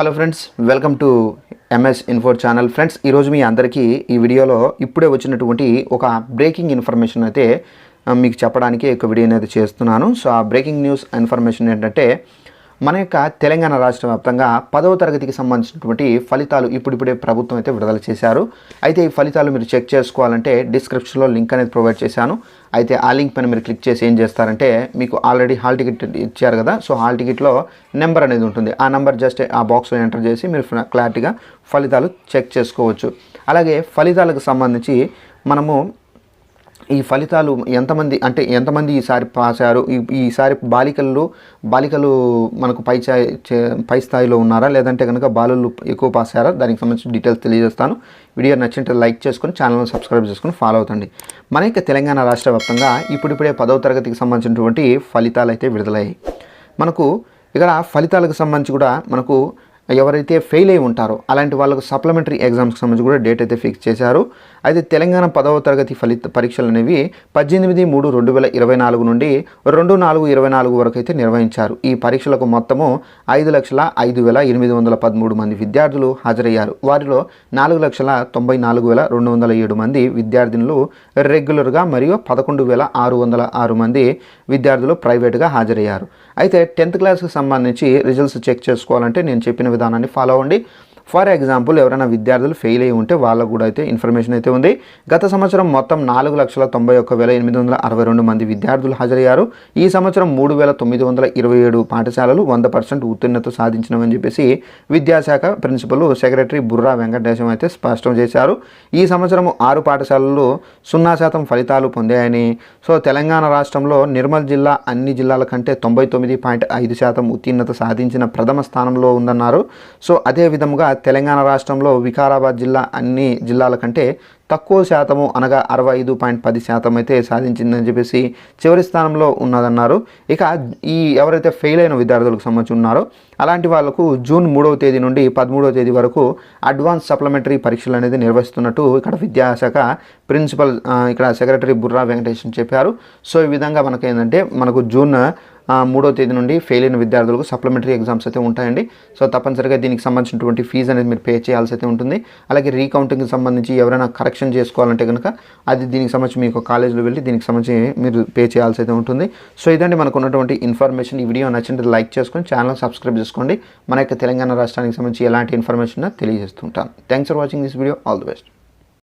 Hello friends welcome to MS info channel friends ఈరోజు మీ అందరికీ ఈ వీడియోలో ఇప్పుడే వచ్చినటువంటి ఒక బ్రేకింగ్ ఇన్ఫర్మేషన్ అయితే మీకు చెప్పడానికి ఒక వీడియో అనేది చేస్తున్నాను. సో ఆ బ్రేకింగ్ న్యూస్ ఇన్ఫర్మేషన్ ఏంటంటే మన యొక్క తెలంగాణ రాష్ట్ర వ్యాప్తంగా పదవ తరగతికి సంబంధించినటువంటి ఫలితాలు ఇప్పుడిప్పుడే ప్రభుత్వం అయితే విడుదల చేశారు. అయితే ఈ ఫలితాలు మీరు చెక్ చేసుకోవాలంటే డిస్క్రిప్షన్లో లింక్ అనేది ప్రొవైడ్ చేశాను. అయితే ఆ లింక్ పైన మీరు క్లిక్ చేసి ఏం చేస్తారంటే మీకు ఆల్రెడీ హాల్ టికెట్ ఇచ్చారు కదా సో హాల్ టికెట్లో నెంబర్ అనేది ఉంటుంది. ఆ నెంబర్ జస్ట్ ఆ బాక్స్లో ఎంటర్ చేసి మీరు క్లారిటీగా ఫలితాలు చెక్ చేసుకోవచ్చు. అలాగే ఫలితాలకు సంబంధించి మనము ఈ ఫలితాలు ఎంతమంది అంటే ఎంతమంది ఈసారి పాస్ అయ్యారు ఈ ఈసారి బాలికలు బాలికలు మనకు పై పై స్థాయిలో ఉన్నారా? లేదంటే కనుక బాలులు ఎక్కువ పాస్ అయ్యారా దానికి సంబంధించిన డీటెయిల్స్ తెలియజేస్తాను. వీడియో నచ్చింటే లైక్ చేసుకొని ఛానల్ని సబ్స్క్రైబ్ చేసుకొని ఫాలో అవుతండి. మన యొక్క తెలంగాణ రాష్ట్ర వ్యాప్తంగా ఇప్పుడిప్పుడే పదవ తరగతికి సంబంధించినటువంటి ఫలితాలు అయితే విడుదలయ్యాయి. మనకు ఇక్కడ ఫలితాలకు సంబంధించి కూడా మనకు ఎవరైతే ఫెయిల్ అయి ఉంటారో అలాంటి వాళ్ళకు సప్లిమెంటరీ ఎగ్జామ్స్కి సంబంధించి కూడా డేట్ అయితే ఫిక్స్ చేశారు. అయితే తెలంగాణ పదవ తరగతి ఫలిత పరీక్షలు అనేవి పద్దెనిమిది మూడు రెండు వేల ఇరవై నాలుగు నుండి రెండు నాలుగు ఇరవై నాలుగు వరకు అయితే నిర్వహించారు. ఈ పరీక్షలకు మొత్తము ఐదు లక్షల ఐదు వేల ఎనిమిది వందల పదమూడు మంది విద్యార్థులు హాజరయ్యారు. వారిలో నాలుగు లక్షల తొంభై నాలుగు వేల రెండు వందల ఏడు మంది విద్యార్థినులు రెగ్యులర్గా మరియు పదకొండు వేల ఆరు వందల ఆరు మంది విద్యార్థులు ప్రైవేట్గా హాజరయ్యారు. అయితే టెన్త్ క్లాస్కి సంబంధించి రిజల్ట్స్ చెక్ చేసుకోవాలంటే నేను చెప్పిన విధానాన్ని ఫాలో అవ్వండి. ఫర్ ఎగ్జాంపుల్ ఎవరైనా విద్యార్థులు ఫెయిల్ అయి ఉంటే వాళ్ళకు కూడా అయితే ఇన్ఫర్మేషన్ అయితే ఉంది. గత సంవత్సరం మొత్తం నాలుగు లక్షల తొంభై ఒక్క వేల ఎనిమిది వందల అరవై రెండు మంది విద్యార్థులు హాజరయ్యారు. ఈ సంవత్సరం మూడు వేల తొమ్మిది వందల ఇరవై ఏడు పాఠశాలలు వంద పర్సెంట్ ఉత్తీర్ణత సాధించినవని చెప్పేసి విద్యాశాఖ ప్రిన్సిపల్ సెక్రటరీ బుర్రా వెంకటేశం అయితే స్పష్టం చేశారు. ఈ సంవత్సరం ఆరు పాఠశాలలు సున్నా శాతం ఫలితాలు పొందాయని సో తెలంగాణ రాష్ట్రంలో నిర్మల్ జిల్లా అన్ని జిల్లాల కంటే తొంభై తొమ్మిది పాయింట్ ఐదు శాతం ఉత్తీర్ణత సాధించిన ప్రథమ స్థానంలో ఉందన్నారు. సో అదే విధముగా తెలంగాణ రాష్ట్రంలో వికారాబాద్ జిల్లా అన్ని జిల్లాల కంటే తక్కువ శాతము అనగా అరవై ఐదు పాయింట్ పది శాతం అయితే సాధించిందని చెప్పేసి చివరి స్థానంలో ఉన్నదన్నారు. ఇక ఈ ఎవరైతే ఫెయిల్ అయిన విద్యార్థులకు సంబంధించి ఉన్నారో అలాంటి వాళ్ళకు జూన్ మూడవ తేదీ నుండి పదమూడవ తేదీ వరకు అడ్వాన్స్ సప్లిమెంటరీ పరీక్షలు అనేది నిర్వహిస్తున్నట్టు ఇక్కడ విద్యాశాఖ ప్రిన్సిపల్ ఇక్కడ సెక్రటరీ బుర్రా వెంకటేశన్ చెప్పారు. సో ఈ విధంగా మనకు ఏంటంటే మనకు జూన్ మూడో తేదీ నుండి ఫెయిల్ అయిన విద్యార్థులకు సప్లిమెంటరీ ఎగ్జామ్స్ అయితే ఉంటాయండి. సో తప్పనిసరిగా దీనికి సంబంధించినటువంటి ఫీజు అనేది మీరు పే చేయాల్సి అయితే ఉంటుంది. అలాగే రీకౌంటింగ్కి సంబంధించి ఎవరైనా కరెక్షన్ చేసుకోవాలంటే కనుక అది దీనికి సంబంధించి మీకు కాలేజీలో వెళ్ళి దీనికి సంబంధించి మీరు పే చేయాల్సి అయితే ఉంటుంది. సో ఇదండి మనకు ఉన్నటువంటి ఇన్ఫర్మేషన్ ఈ వీడియో నచ్చినట్టు లైక్ చేసుకొని ఛానల్ సబ్స్క్రైబ్ చేసుకోండి. మన యొక్క తెలంగాణ రాష్ట్రానికి సంబంధించి ఎలాంటి information తెలియజేస్తుంటాను. Thanks for watching this video all the best